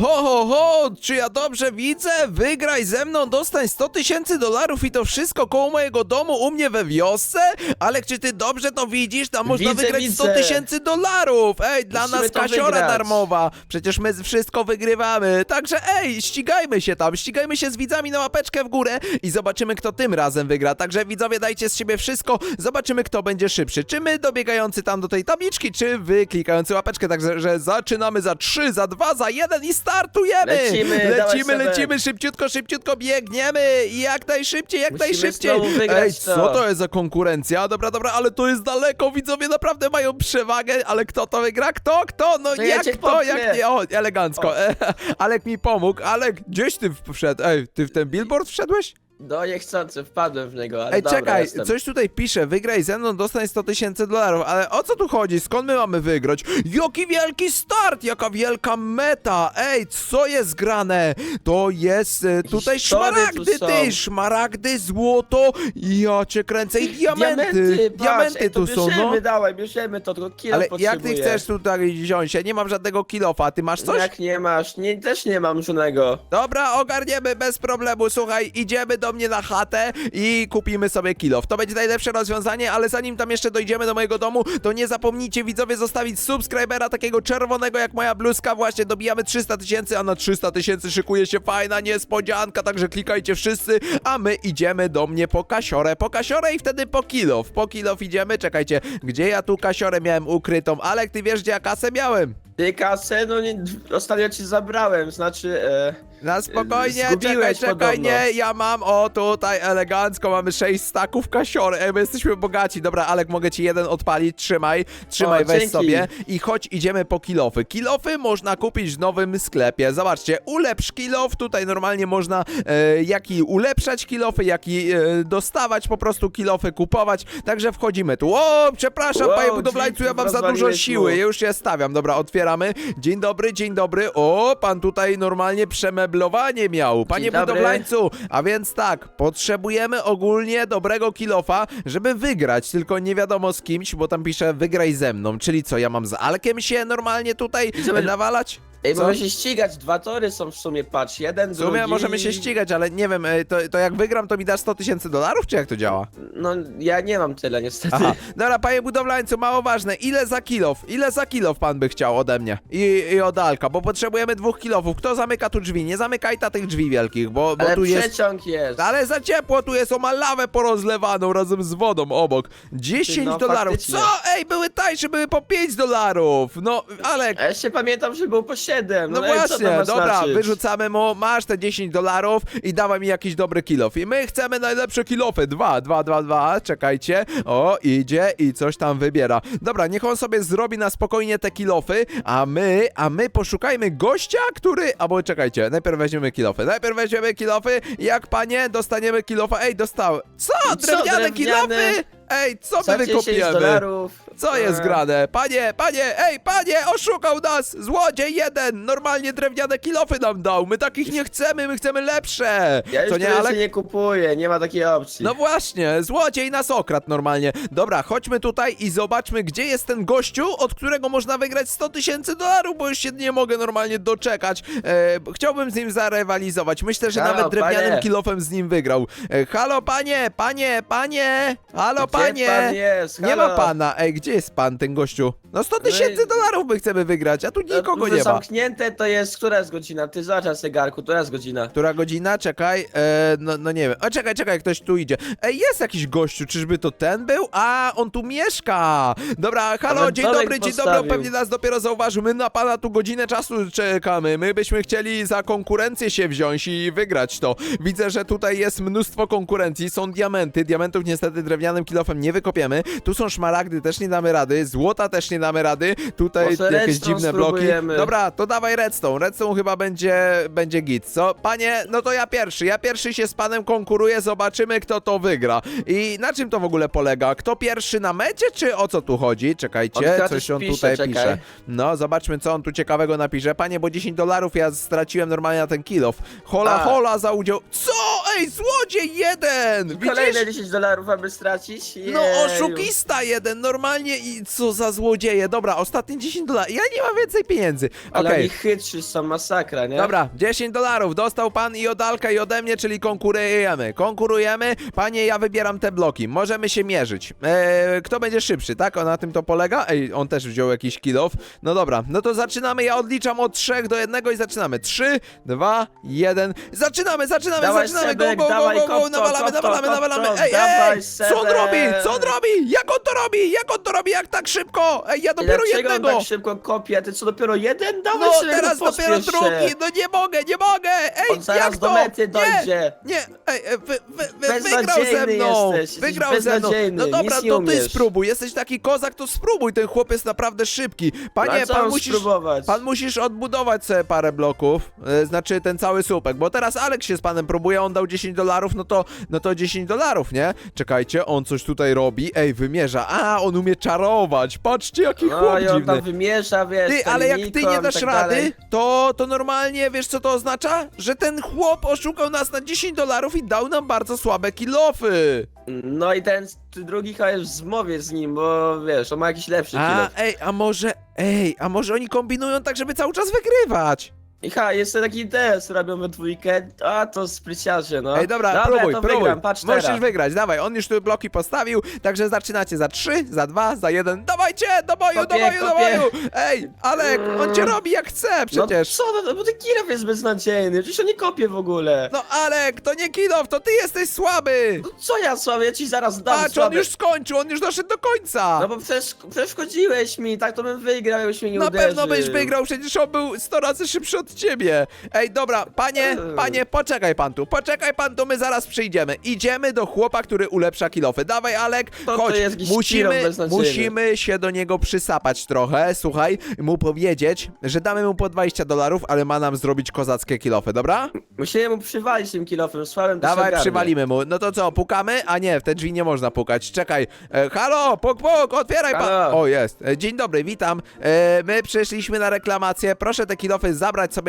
Ho, ho, ho, czy ja dobrze widzę? Wygraj ze mną, dostań 100 tysięcy dolarów i to wszystko koło mojego domu u mnie we wiosce? Alek, czy ty dobrze to widzisz? Tam można Widzę, wygrać 100 widzę. tysięcy dolarów! Ej, dla Musimy nas to kasiora wygrać. darmowa! Przecież my wszystko wygrywamy. Także ej, ścigajmy się tam, ścigajmy się z widzami na łapeczkę w górę i zobaczymy, kto tym razem wygra. Także widzowie, dajcie z siebie wszystko, zobaczymy, kto będzie szybszy. Czy my dobiegający tam do tej tabliczki, czy wy klikający łapeczkę. Także że zaczynamy za 3, za 2, za 1 i startujemy! Lecimy, dawaj, lecimy, Sebek. lecimy, szybciutko, szybciutko biegniemy i jak najszybciej, jak Musimy najszybciej. znowu wygrać Ej, to. co to jest za konkurencja? Dobra, dobra, ale to jest daleko, widzowie naprawdę mają przewagę, ale kto to wygra? Kto? Kto? No To ja jak cię popchnę. Jak nie? O, elegancko. E, Alek mi pomógł. Alek, gdzieś ty wszedł? Ej, ty w ten billboard wszedłeś? No niechcący, wpadłem w niego, ale Ej, dobra, czekaj, jestem. coś tutaj pisze, wygraj ze mną, dostań 100 tysięcy dolarów, ale o co tu chodzi? Skąd my mamy wygrać? Jaki wielki start, jaka wielka meta! Ej, co jest grane? To jest e, tutaj tory szmaragdy, tu są. ty, szmaragdy, złoto, ja cię kręcę i diamenty, diamenty, patrz, ej, to tu są, no. bierzemy, dawaj, bierzemy to, tylko kilo Ale jak ty potrzebuję. chcesz tutaj wziąć? Ja nie mam żadnego kilofa, ty masz coś? Jak nie masz? Nie, też nie mam żadnego. Dobra, ogarniemy bez problemu. Słuchaj, idziemy do mnie na chatę i kupimy sobie kilof. To będzie najlepsze rozwiązanie, ale zanim tam jeszcze dojdziemy do mojego domu, to nie zapomnijcie widzowie zostawić subskrybera takiego czerwonego jak moja bluzka. Właśnie dobijamy 300 tysięcy, a na 300 tysięcy szykuje się fajna niespodzianka, także klikajcie wszyscy, a my idziemy do mnie po kasiorę. Po kasiorę i wtedy po kilof. Po kilof idziemy, czekajcie, gdzie ja tu kasiorę miałem ukrytą? Alek, ty wiesz gdzie ja kasę miałem? Ty kasę, no nie, ostatnio ci zabrałem, znaczy... E, Na spokojnie, czekaj, Zgubiłeś czekaj, podobno. nie, ja mam, o tutaj elegancko, mamy 6 staków kasiory, Ej, my jesteśmy bogaci, dobra, Alek, mogę ci jeden odpalić, trzymaj, trzymaj, O, weź dzięki. sobie i chodź, idziemy po kilofy. Kilofy można kupić w nowym sklepie, zobaczcie, ulepsz kilof, tutaj normalnie można e, jak i ulepszać kilofy, jak i e, dostawać po prostu kilofy, kupować, także wchodzimy tu. O, przepraszam, Wow, panie budowlańcu, ja dzięki, mam za dużo rozwaliłeś siły, mu. już się stawiam, dobra, otwieramy, dzień dobry, dzień dobry, o, pan tutaj normalnie przemeblowanie miał, panie dobry. budowlańcu, a więc tak, potrzebujemy ogólnie dobrego kilofa, żeby wygrać, tylko nie wiadomo z kimś, bo tam pisze wygraj ze mną, czyli co, ja mam z Alkiem się normalnie tutaj Zobacz- nawalać? Ej, Co? możemy się ścigać, dwa tory są w sumie, patrz, jeden, W sumie drugi... możemy się ścigać, ale nie wiem, e, to, to jak wygram, to mi dasz 100 tysięcy dolarów, czy jak to działa? No, ja nie mam tyle niestety. Aha, dobra, panie budowlańcu, mało ważne, ile za kilof, ile za kilof pan by chciał ode mnie i, i od Alka, bo potrzebujemy dwóch kilofów, kto zamyka tu drzwi? Nie zamykaj ta tych drzwi wielkich, bo, bo Ale tu jest... przeciąg jest. Ale za ciepło tu jest, o ma lawę porozlewaną razem z wodą obok. 10 no, dolarów. faktycznie. Co? Ej, były tańsze, były po 5 dolarów. No, Alek. A jeszcze pamiętam, że był po 7. No co to właśnie, dobra, znaczyć? wyrzucamy mu, masz te 10 dolarów i dawaj mi jakiś dobry kilof. I my chcemy najlepsze kilofy. Dwa, dwa, dwa, dwa, czekajcie. O, idzie i coś tam wybiera. Dobra, niech on sobie zrobi na spokojnie te kilofy, a my, a my poszukajmy gościa, który... Albo czekajcie, najpierw weźmiemy kilofy. Najpierw weźmiemy kilofy, jak panie, dostaniemy kilofa. Ej, dostałem. Co? Co, Drewniane drewniane? kilofy? Ej, co my Za 10 wykopiemy? dolarów. Co jest E, grane? Panie, panie, ej, panie, oszukał nas! Złodziej jeden! Normalnie drewniane kilofy nam dał! My takich nie chcemy, my chcemy lepsze! Ja już Co nie, ale... nie kupuję, nie ma takiej opcji. No właśnie, złodziej nas okradł normalnie. Dobra, chodźmy tutaj i zobaczmy, gdzie jest ten gościu, od którego można wygrać 100 tysięcy dolarów, bo już się nie mogę normalnie doczekać. E, chciałbym z nim zarywalizować. Myślę, że Halo, nawet drewnianym panie. kilofem z nim wygrał. E, halo, panie, panie, panie! Halo, panie! pan jest? Nie ma Halo? pana. Ej, gdzie jest pan, ten gościu? No 100 tysięcy i- dolarów my chcemy wygrać, a tu No, nikogo nie ma. Zamknięte to jest, która jest godzina? Ty zobacz na zegarku, która jest godzina? Która godzina? Czekaj, e, no, no nie wiem. O, czekaj, czekaj, ktoś tu idzie. Ej, jest jakiś gościu, czyżby to ten był? A, on tu mieszka! Dobra, halo, dzień dobry, dzień dobry, on postawił. pewnie nas dopiero zauważył. My na pana tu godzinę czasu czekamy. My byśmy chcieli za konkurencję się wziąć i wygrać to. Widzę, że tutaj jest mnóstwo konkurencji, są diamenty. Diamentów niestety drewnianym kilofem nie wykopiemy. Tu są szmaragdy, też nie damy rady. Złota też nie damy rady. Tutaj Może jakieś redstone dziwne bloki. spróbujemy. Dobra, to dawaj redstone. Redstone chyba będzie, będzie git, co? Panie, no to ja pierwszy. Ja pierwszy się z panem konkuruję, zobaczymy kto to wygra. I na czym to w ogóle polega? Kto pierwszy na mecie, czy o co tu chodzi? On Czekajcie, chyba coś coś on pisze, tutaj czekaj. pisze. No, zobaczmy co on tu ciekawego napisze. Panie, bo 10 dolarów ja straciłem normalnie na ten kilof. Hola, A. hola za udział. Co? Ej, złodziej jeden! Widzisz? Kolejne 10 dolarów, aby stracić? No, Jeju. oszukista jeden, normalnie i co za złodzieje. Dobra, ostatnie 10 dolarów. Ja nie mam więcej pieniędzy. Ale Okej. oni chytrzy są, masakra, nie? Dobra, 10 dolarów dostał pan i od Alka i ode mnie, czyli konkurujemy. Konkurujemy. Panie, ja wybieram te bloki. Możemy się mierzyć. Eee, kto będzie szybszy, tak? O, na tym to polega? Ej, on też wziął jakiś kilof. No dobra, no to zaczynamy. Ja odliczam od 3 do 1 i zaczynamy. 3, 2, 1. Zaczynamy, zaczynamy, Dawaj, zaczynamy. Sebek, go, go, dawaj, go, go, to, nawalamy, nawalamy, nawalamy. Ej, dawaj, ej, co on robi? Co on robi? Jak on to robi? Jak on to robi? Jak tak szybko? Ej, ja dopiero Dlaczego on jednego. tak szybko kopie? A ty co, dopiero jeden? Dawaj, No, teraz no dopiero pospiesz drugi, no nie mogę, nie mogę! Ej, On zaraz jak do to? mety Nie, dojdzie. Nie, ej, ej, wy, wy, wy, wygrał Beznadziejny ze mną! jesteś, jesteś wygrał ze mną! beznadziejny, No dobra, nic nie to ty umiesz. spróbuj, jesteś taki kozak, to spróbuj, ten chłop jest naprawdę szybki. Panie, co pan mam musisz... spróbować? Pan musisz odbudować sobie parę bloków, e, znaczy ten cały słupek, bo teraz Alex się z panem próbuje, on dał 10 dolarów, no to, no to 10 dolarów, nie? Czekajcie, on coś tutaj robi, ej, wymierza, a, on umie czarować, patrzcie jaki No chłop i on dziwny. tam wymiesza, wiesz, Ty, ale jak ty nie dasz tak rady, dalej. to, to normalnie wiesz co to oznacza? Że ten chłop oszukał nas na 10 dolarów i dał nam bardzo słabe kilofy. No i ten drugi chyba jest w zmowie z nim, bo wiesz, on ma jakiś lepszy A, ej, a może, ej, a może oni kombinują tak, żeby cały czas wygrywać? I ha, jeszcze taki test robią we dwójkę, a to spryciarze, no. Ej, dobra, próbuj, to próbuj. wygram, patrz Musisz teraz. wygrać, dawaj, on już tu bloki postawił, także zaczynacie za 3, za 2, za 1. Dawajcie, do boju, do Kopię, boju, do kopię. boju! Ej, Alek, on cię robi jak chce przecież. No co, no, bo ten kilof jest beznadziejny, przecież on nie kopie w ogóle. No Alek, to nie kilof, to ty jesteś słaby! No co ja słaby, ja ci zaraz dam Patrz, on już skończył, on już doszedł do końca! No bo przecież, przeszkodziłeś mi, tak to bym wygrał, jakbyś mnie nie Na uderzył. pewno byś wygrał, przecież on był 100 razy szybszy od ciebie. Ej, dobra, panie, panie, poczekaj pan tu, poczekaj pan tu, my zaraz przyjdziemy. Idziemy do chłopa, który ulepsza kilofy. Dawaj, Alek, To to chodź, jest jakiś musimy, beznadziejny. musimy się do niego przysapać trochę, słuchaj, mu powiedzieć, że damy mu po 20 dolarów, ale ma nam zrobić kozackie kilofy, dobra? Musimy mu przywalić tym kilofem, słabym to się Dawaj, ogarnie. przywalimy mu. No to co, pukamy? A nie, w te drzwi nie można pukać. Czekaj. E, halo, puk, puk, otwieraj pan. Halo. O, jest. E, dzień dobry, witam. E, my przyszliśmy na reklamację. Proszę te kilofy zabrać sobie,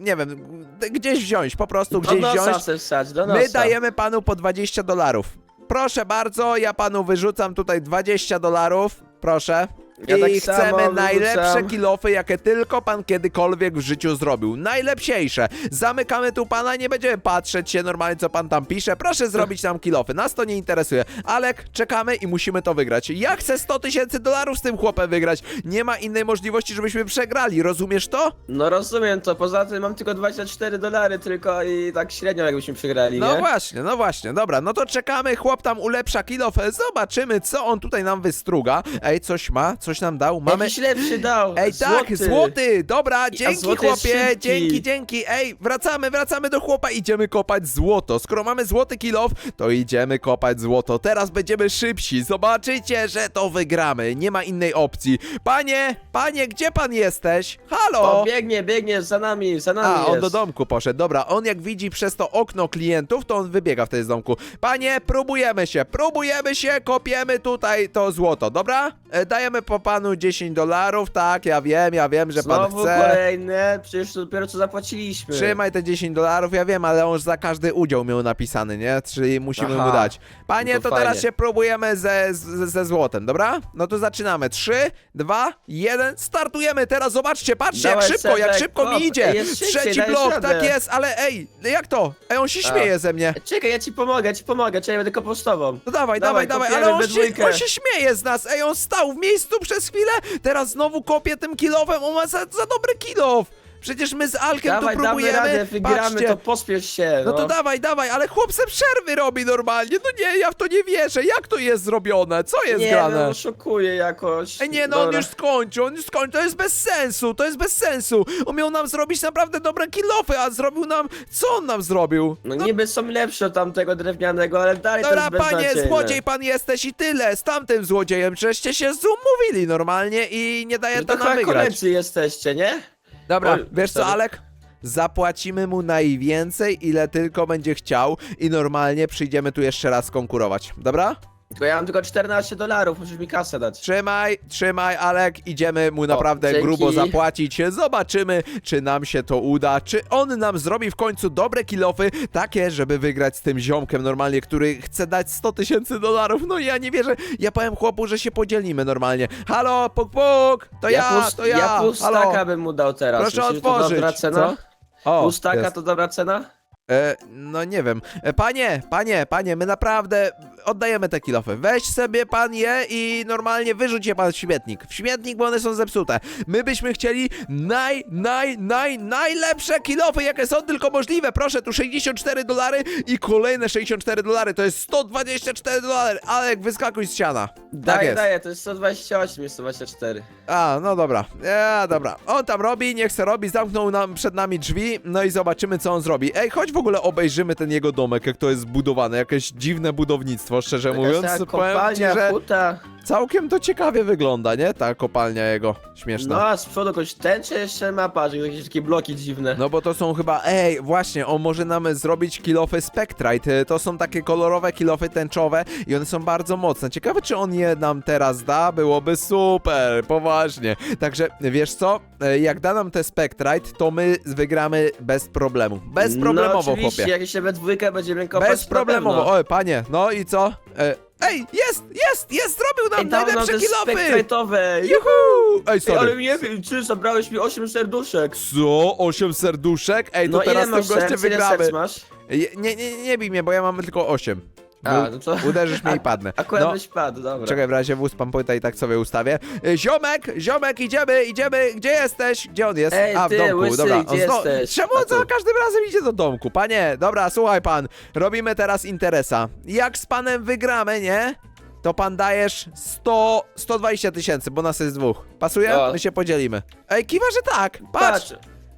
nie wiem, gdzieś wziąć, po prostu Do gdzieś nosa wziąć. wsadź, do nosa. My dajemy panu po 20 dolarów. Proszę bardzo, ja panu wyrzucam tutaj 20 dolarów. Proszę. Ja I tak chcemy samo najlepsze wyrzucam. kilofy, jakie tylko pan kiedykolwiek w życiu zrobił. Najlepsiejsze. Zamykamy tu pana, nie będziemy patrzeć się normalnie, co pan tam pisze. Proszę zrobić nam kilofy. Nas to nie interesuje. Alek, czekamy i musimy to wygrać. Ja chcę 100 tysięcy dolarów z tym chłopem wygrać. Nie ma innej możliwości, żebyśmy przegrali. Rozumiesz to? No rozumiem to, poza tym mam tylko 24 dolary tylko i tak średnio jakbyśmy przegrali, No nie? właśnie, no właśnie, dobra, no to czekamy, chłop tam ulepsza kilofę, zobaczymy, co on tutaj nam wystruga. Ej, coś ma? Coś nam dał? Mamy... Jakiś lepszy dał. Ej, tak, złoty, dobra, dzięki złoty jest chłopie, szybki. dzięki, dzięki, ej, wracamy, wracamy do chłopa, idziemy kopać złoto. Skoro mamy złoty kilof, to idziemy kopać złoto. Teraz będziemy szybsi, zobaczycie, że to wygramy, nie ma innej opcji. Panie, panie, gdzie pan jesteś? Halo? O, biegnie, biegnie, za nami, za nami A, jest. on do domku poszedł. Dobra, on jak widzi przez to okno klientów, to on wybiega wtedy z domku. Panie, próbujemy się, próbujemy się, kopiemy tutaj to złoto, dobra? E, dajemy po panu 10 dolarów, tak, ja wiem, ja wiem, że pan Znowu chce. kolejne, przecież to dopiero co zapłaciliśmy. Trzymaj te 10 dolarów, ja wiem, ale on za każdy udział miał napisany, nie? Czyli musimy Aha, mu dać. Panie, no to, to teraz fajnie. się próbujemy ze, ze, ze złotem, dobra? No to zaczynamy. 3, 2, 1, startujemy teraz, zobaczcie, patrzcie, jak Dawaj, szybko, jak Sebek, szybko kop. mi idzie. Jest szybciej, Trzeci dajesz blok, radę. tak jest, ale ej, jak to? Ej, on się śmieje ze mnie. Czekaj, ja ci pomogę, ja ci pomogę, czekaj, będę kopał z tobą. No dawaj, dawaj, Dawaj, dawaj, ale kopiemy on we się, dwójkę. on się śmieje z nas. Ej, on stał w miejscu przez chwilę, teraz znowu kopie tym kilowem, on ma za, za dobry kilow. Przecież my z Alkiem Dawaj, tu damy próbujemy. radę, wygramy, Patrzcie. to pospiesz się, No no. to dawaj, dawaj, ale chłop se przerwy robi normalnie. No nie, ja w to nie wierzę. Jak to jest zrobione? Co jest Nie, grane? no oszukuję jakoś. Ej, nie, no on Dobra. już skończył, on już skończył, to jest bez sensu, to jest bez sensu. On miał nam zrobić naprawdę dobre kilofy, a zrobił nam... Co on nam zrobił? No niby są lepsze od tamtego drewnianego, ale dalej Dobra, to jest panie, beznadziejne. złodziej pan jesteś i tyle. Z tamtym złodziejem żeście się zumówili normalnie i nie daje No to to nam chyba wygrać. koledzy jesteście, nie? Dobra, Oj, wiesz co. Alek? Zapłacimy mu najwięcej, ile tylko będzie chciał i normalnie przyjdziemy tu jeszcze raz konkurować, dobra? Tylko ja mam tylko 14 dolarów, musisz mi kasę dać. Trzymaj, trzymaj, Alek, idziemy mu naprawdę dzięki. grubo zapłacić. Zobaczymy, czy nam się to uda, czy on nam zrobi w końcu dobre kilofy, takie, żeby wygrać z tym ziomkiem normalnie, który chce dać 100 tysięcy dolarów. No ja nie wierzę, ja powiem chłopu, że się podzielimy normalnie. Halo, puk puk, to ja, to ja, Ja halo. staka bym mu dał teraz. Proszę Myślisz, że to otworzyć, dobra cena? O, Pół staka jest. to dobra cena? E, no nie wiem. E, panie, panie, panie, my naprawdę oddajemy te kilofy. Weź sobie pan je i normalnie wyrzuć je pan w śmietnik. W śmietnik, bo one są zepsute. My byśmy chcieli naj, naj, naj, najlepsze kilofy, jakie są tylko możliwe. Proszę, tu 64 dolary i kolejne 64 dolary. To jest 124 dolary. Alek, wyskakuj z siana. tak Daję, jest. daję, to jest 128, jest 124. A, no dobra. Ja, dobra. On tam robi, niech se robi, zamknął nam przed nami drzwi, no i zobaczymy, co on zrobi. Ej, chodź w ogóle obejrzymy ten jego domek, jak to jest zbudowane. Jakieś dziwne budownictwo, szczerze mówiąc. Taka Powiem ci, kopalnia, że huta. Całkiem to ciekawie wygląda, nie? Ta kopalnia jego. Śmieszna. No a z przodu jakoś tęcze jeszcze ma, patrz, jakieś takie bloki dziwne. No bo to są chyba, ej, właśnie, on może nam zrobić kilofy Spectrite. To są takie kolorowe kilofy tęczowe i one są bardzo mocne. Ciekawe, czy on je nam teraz da? Byłoby super, poważnie. Także, wiesz co, E, jak da nam te Spectrite, to my wygramy bez problemu. Bezproblemowo, no, oczywiście, chłopie. jak jeszcze we dwójkę będziemy kopać, Bezproblemowo. Oj, panie, no i co? E, ej, jest, jest, jest, zrobił nam Ej, dał nam najlepsze te kilofy! spektrajtowe. Juhu! Ej, Ej, sorry. ale nie wiem, czy zabrałeś mi 8 serduszek. Co? Osiem serduszek? Ej, to No teraz tym masz gościem serc, ile wygramy. serc masz? Je- Nie, nie, nie bij mnie, bo ja mam tylko 8. A, no to... Uderzysz mnie i padnę. Akurat No, byś padł, dobra. czekaj, w razie wóz pan poeta i tak sobie ustawię. Y, Ziomek, ziomek, idziemy, idziemy. Gdzie jesteś? Gdzie on jest? Ej, A, w ty, domku, łysy, dobra. gdzie zno- jesteś? Czemu A on za każdym razem idzie do domku? Panie, dobra, słuchaj pan. Robimy teraz interesa. Jak z panem wygramy, nie? To pan dajesz 100, 120 tysięcy, bo nas jest dwóch. Pasuje? O. My się podzielimy. Ej, kiwa, że tak. Patrz.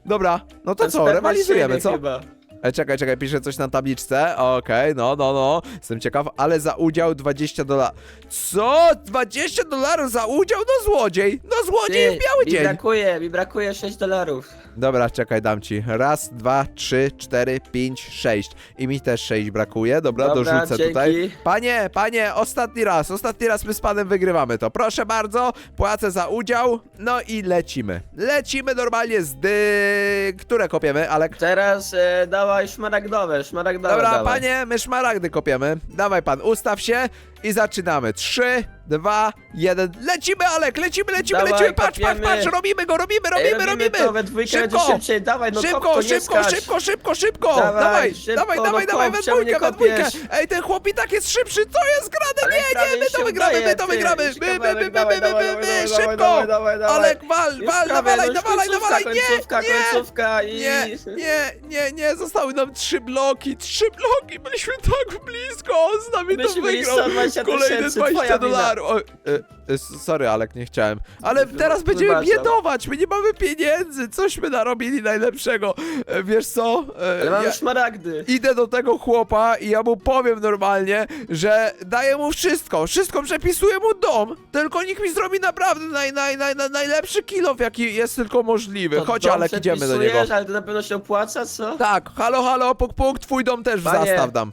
Dobra, no to ten co, sperma rywalizujemy, co? Chyba. E, czekaj, czekaj, piszę coś na tabliczce. Okej, no, no, no. Jestem ciekaw, ale za udział 20 dolarów. Co? 20 dolarów za udział? No złodziej! No złodziej w biały mi dzień! brakuje, mi brakuje 6 dolarów. Dobra, czekaj, dam ci. Raz, dwa, trzy, cztery, pięć, sześć. I mi też sześć brakuje. Dobra, Dobra, dorzucę dzięki. tutaj. Panie, panie, ostatni raz, ostatni raz my z panem wygrywamy to. Proszę bardzo, płacę za udział. No i lecimy. Lecimy normalnie z dy... Które kopiemy, Alek? Teraz e, dawaj szmaragdowe, szmaragdowe Dobra, dawaj. panie, my szmaragdy kopiemy. Dawaj pan, ustaw się i zaczynamy. Trzy, dwa, jeden. Lecimy, Alek, lecimy, lecimy, Dawaj, lecimy. Patrz, patrz, kopiemy. patrz, robimy go, robimy, robimy, robimy. to we dwójkę Szybko. będzie szybciej, dawaj, no Szybko, nie szybko, skacz. szybko, szybko, szybko! Dawaj, Dawaj, szybko, dawaj, no dawaj, dawaj, we dwójkę, nie we dwójkę! kopiesz? Ej, ten chłopik tak jest szybszy, co jest grane? Ale Nie, nie, prawie my to się wygramy, my udaje, to ty. wygramy! My, my, my, my, my, Dawaj, my, dawaj, my, my, dawaj, szybko! dawaj, dawaj, dawaj. Alek, wal, wal, prawie, dawalaj, no już dawalaj, końcówka, nie, końcówka, nie! końcówka i... Nie, nie, nie, nie, zostały nam trzy bloki, trzy bloki, byliśmy tak blisko, on z nami to Myśmy mieli wygrał. 120 Kolejne tysięcy, 20 twoja wina. dolarów. O, e, e, sorry, Alek, nie chciałem. Ale teraz będziemy wybaczam. biedować, my nie mamy pieniędzy, cośmy narobili najlepszego. E, Wiesz co? E, Ale mamy ja- szmaragdy. Idę do tego chłopa i ja mu powiem normalnie, że daję mu wszystko, wszystko przepisuję mu dom, tylko niech mi zrobi naprawdę naj, naj, naj, naj, najlepszy kilof, jaki jest tylko możliwy. To Chodź, dom Alek, idziemy do niego. przepisujesz, Ale to na pewno się opłaca, co? Tak, halo, halo, puk, puk, twój dom też w Panie. zastaw dam.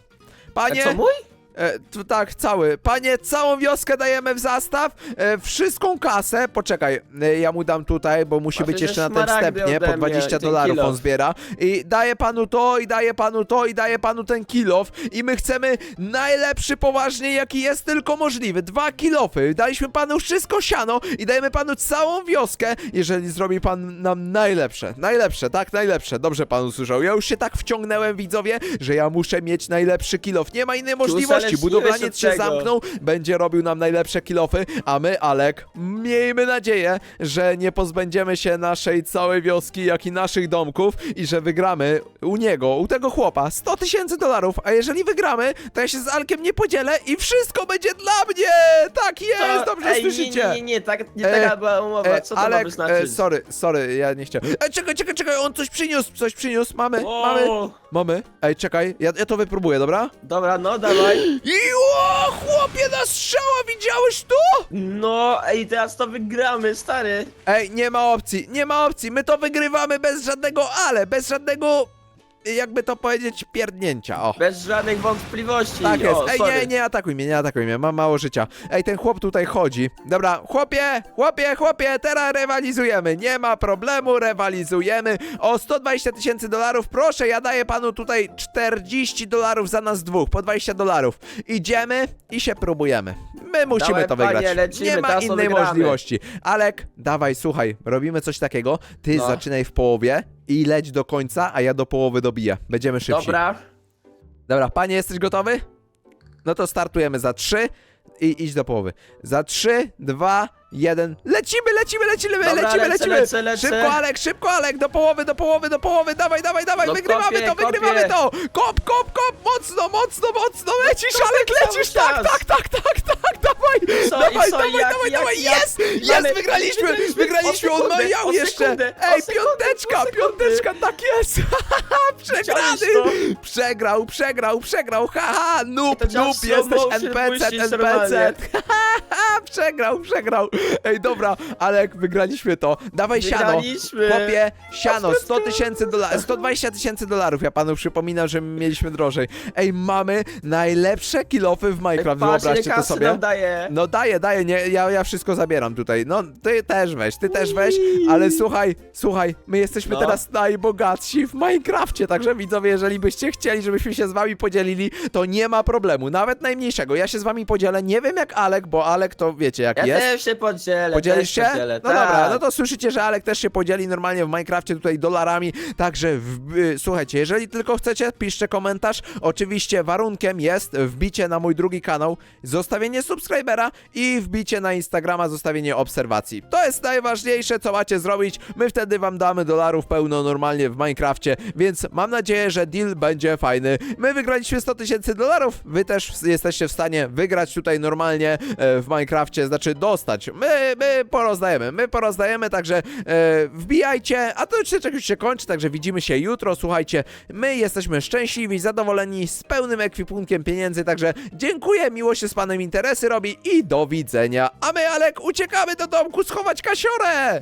Panie, A co mój? E, tak, cały. Panie, całą wioskę dajemy w zastaw, e, wszystką kasę, poczekaj, e, ja mu dam tutaj, bo musi być jeszcze na ten szmaragdy wstępnie, ode po mnie, 20 ten dolarów on zbiera. I daję panu to, i daję panu to, i daję panu ten kilof. I my chcemy najlepszy poważnie, jaki jest tylko możliwy. Dwa kilofy. Daliśmy panu wszystko siano i dajemy panu całą wioskę, jeżeli zrobi pan nam najlepsze. Najlepsze, tak? Najlepsze. Dobrze pan usłyszał. Ja już się tak wciągnęłem, widzowie, że ja muszę mieć najlepszy kilof. Nie ma innej możliwości. Uzależniłeś Budowlaniec się zamknął, będzie robił nam najlepsze kilofy, a my, Alek, miejmy nadzieję, że nie pozbędziemy się naszej całej wioski, jak i naszych domków i że wygramy u niego, u tego chłopa 100 tysięcy dolarów, a jeżeli wygramy, to ja się z Alkiem nie podzielę i wszystko będzie dla mnie! Tak jest, dobrze Ej, słyszycie! Nie, nie, nie, tak, nie E, taka była umowa, E, co to Alek, ma znaczyć? e, sorry, sorry, ja nie chciałem. E, czekaj, czekaj, czekaj, on coś przyniósł, coś przyniósł, mamy, mamy, mamy. Ej, czekaj, ja, ja to wypróbuję, dobra? Dobra, no dawaj. I o, chłopie, na strzała, widziałeś to? No, ej, teraz to wygramy, stary. Ej, nie ma opcji, nie ma opcji, my to wygrywamy bez żadnego ale, bez żadnego... jakby to powiedzieć, pierdnięcia, o. Bez żadnych wątpliwości. Tak jest. O, Ej, sorry. nie, nie atakuj mnie, nie atakuj mnie, mam mało życia. Ej, ten chłop tutaj chodzi. Dobra, chłopie, chłopie, chłopie, teraz rywalizujemy. Nie ma problemu, rywalizujemy. O 120 tysięcy dolarów, proszę, ja daję panu tutaj 40 dolarów za nas dwóch, po 20 dolarów. Idziemy i się próbujemy. My musimy to panie, wygrać. lecimy, nie ma teraz to innej wygramy. możliwości. Alek, dawaj, słuchaj, robimy coś takiego. Ty No. zaczynaj w połowie i leć do końca, a ja do połowy dobiję. Będziemy szybsi. Dobra. Dobra, panie, jesteś gotowy? No to startujemy za 3 i idź do połowy. Za 3, 2, 1. Lecimy, lecimy, lecimy, Dobra, lecimy, lecę, lecimy. lecę, lecę. Szybko, Alek, szybko, Alek, do połowy, do połowy, do połowy. Dawaj, dawaj, dawaj, No wygrywamy kopię, to, wygrywamy kopię. to. Kop, kop, kop, mocno, mocno, mocno. Lecisz, Alek, lecisz, tak, czas. tak, tak, tak, tak, dawaj. co, dawaj, i co, dawaj, jak, dawaj, jak, dawaj, jak? jest, jest, Mamy- wygraliśmy, wygraliśmy. wygraliśmy, O on sekundę, miał o jeszcze. sekundę, o Ej, sekundę, piąteczka, o sekundę. piąteczka, tak jest. Przegrany. Widziałeś Przegrał, przegrał, przegrał, haha, noob, To trzeba noob, w slow jesteś motion NPC, puścić NPC. normalnie. Haha, przegrał, przegrał. Ej, dobra, Alek, wygraliśmy to. Dawaj siano. Wygraliśmy. Chłopie, siano, 100 tysięcy dolarów, 120 tysięcy dolarów, ja panu przypominam, że mieliśmy drożej. Ej, mamy najlepsze kilofy w Minecraft, Patrz, ile wyobraźcie to kasy sobie. nam daje. No daję, daję, nie, ja, ja wszystko zabieram tutaj. No, ty też weź, ty też weź, ale słuchaj, słuchaj, my jesteśmy No. teraz najbogatsi w Minecrafcie, także widzowie, jeżeli byście chcieli, żebyśmy się z wami podzielili, to nie ma problemu, nawet najmniejszego. Ja się z wami podzielę, nie wiem jak Alek, bo Alek to wiecie jak Ja jest. też się podzielę. Podzielisz też się? Podzielę. No tak. dobra, no to słyszycie, że Alek też się podzieli normalnie w Minecrafcie tutaj dolarami, także w, y, słuchajcie, jeżeli tylko chcecie, piszcie komentarz. Oczywiście warunkiem jest wbicie na mój drugi kanał, zostawienie subskrybera i wbicie na Instagrama, zostawienie obserwacji. To jest najważniejsze, co macie zrobić. My wtedy wam damy dolarów pełno normalnie w Minecrafcie, więc mam nadzieję, że deal będzie fajny. My wygraliśmy 100 tysięcy dolarów, wy też jesteście w stanie wygrać tutaj normalnie e, w Minecrafcie, znaczy dostać. My, my porozdajemy, my porozdajemy, także e, wbijajcie, a to już się, kończy, także widzimy się jutro, słuchajcie, my jesteśmy szczęśliwi, zadowoleni, z pełnym ekwipunkiem pieniędzy, także dziękuję, miło się z panem interesy robi i do widzenia. A my, Alek, uciekamy do domku schować kasiorę!